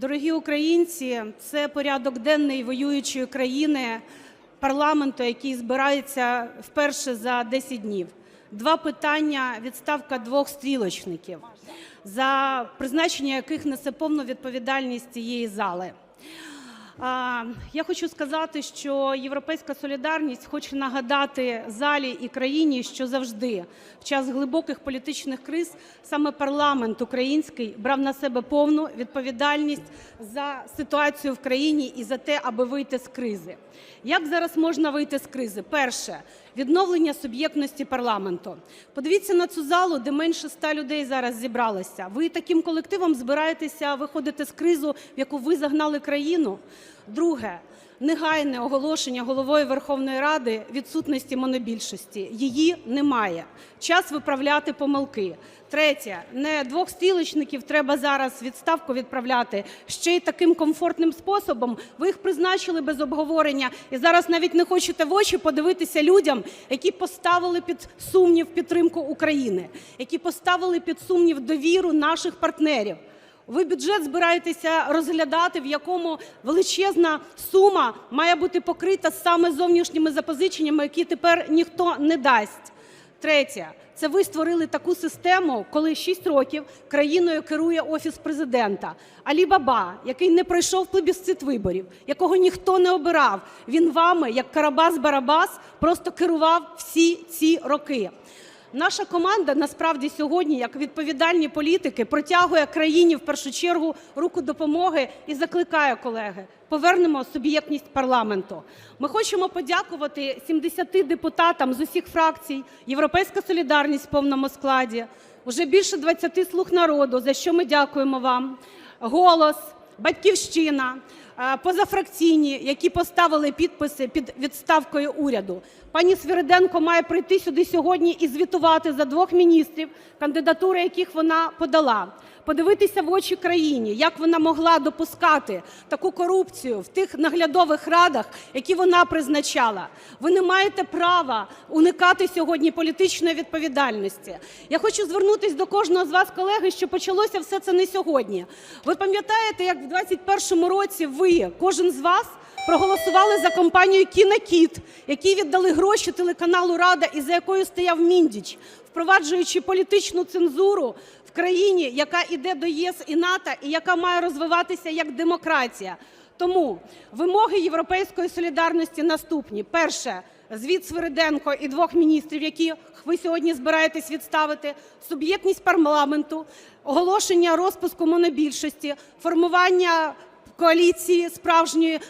Дорогі українці, це порядок денний воюючої країни, парламенту, який збирається вперше за 10 днів. Два питання: відставка двох стрілочників, за призначення яких несе повну відповідальність цієї зали. Я хочу сказати, що "Європейська солідарність" хоче нагадати залі і країні, що завжди в час глибоких політичних криз саме парламент український брав на себе повну відповідальність за ситуацію в країні і за те, аби вийти з кризи. Як зараз можна вийти з кризи? Перше – відновлення суб'єктності парламенту. Подивіться на цю залу, де менше ста людей зараз зібралося. Ви таким колективом збираєтеся виходити з кризи, в яку ви загнали країну? Друге. Негайне оголошення Головою Верховної Ради відсутності монобільшості. Її немає. Час виправляти помилки. Третє. Не двох стрілочників треба зараз відставку відправляти ще й таким комфортним способом. Ви їх призначили без обговорення і зараз навіть не хочете в очі подивитися людям, які поставили під сумнів підтримку України, які поставили під сумнів довіру наших партнерів. Ви бюджет збираєтеся розглядати, в якому величезна сума має бути покрита саме зовнішніми запозиченнями, які тепер ніхто не дасть. Третє. Це ви створили таку систему, коли 6 років країною керує Офіс Президента. Алі Баба, який не пройшов плебісцит виборів, якого ніхто не обирав, він вами, як Карабас-Барабас, просто керував всі ці роки. Наша команда насправді сьогодні, як відповідальні політики, протягує країні в першу чергу руку допомоги і закликає, колеги, повернемо суб'єктність парламенту. Ми хочемо подякувати 70 депутатам з усіх фракцій, "Європейська солідарність" в повному складі, уже більше 20 "слуг народу", за що ми дякуємо вам, "Голос", "Батьківщина", позафракційні, які поставили підписи під відставкою уряду. Пані Свириденко має прийти сюди сьогодні і звітувати за двох міністрів, кандидатури яких вона подала. Подивитися в очі країні, як вона могла допускати таку корупцію в тих наглядових радах, які вона призначала. Ви не маєте права уникати сьогодні політичної відповідальності. Я хочу звернутися до кожного з вас, колеги, що почалося все це не сьогодні. Ви пам'ятаєте, як в 21-му році ви, кожен з вас, проголосували за компанію "Кінокіт", якій віддали гроші телеканалу "Рада" і за якою стояв Міндіч, впроваджуючи політичну цензуру в країні, яка йде до ЄС і НАТО, і яка має розвиватися як демократія. Тому вимоги "Європейської солідарності" наступні. Перше. Звіт Свириденко і двох міністрів, яких ви сьогодні збираєтесь відставити, суб'єктність парламенту, оголошення розпуску монобільшості, формування коаліції справжньої.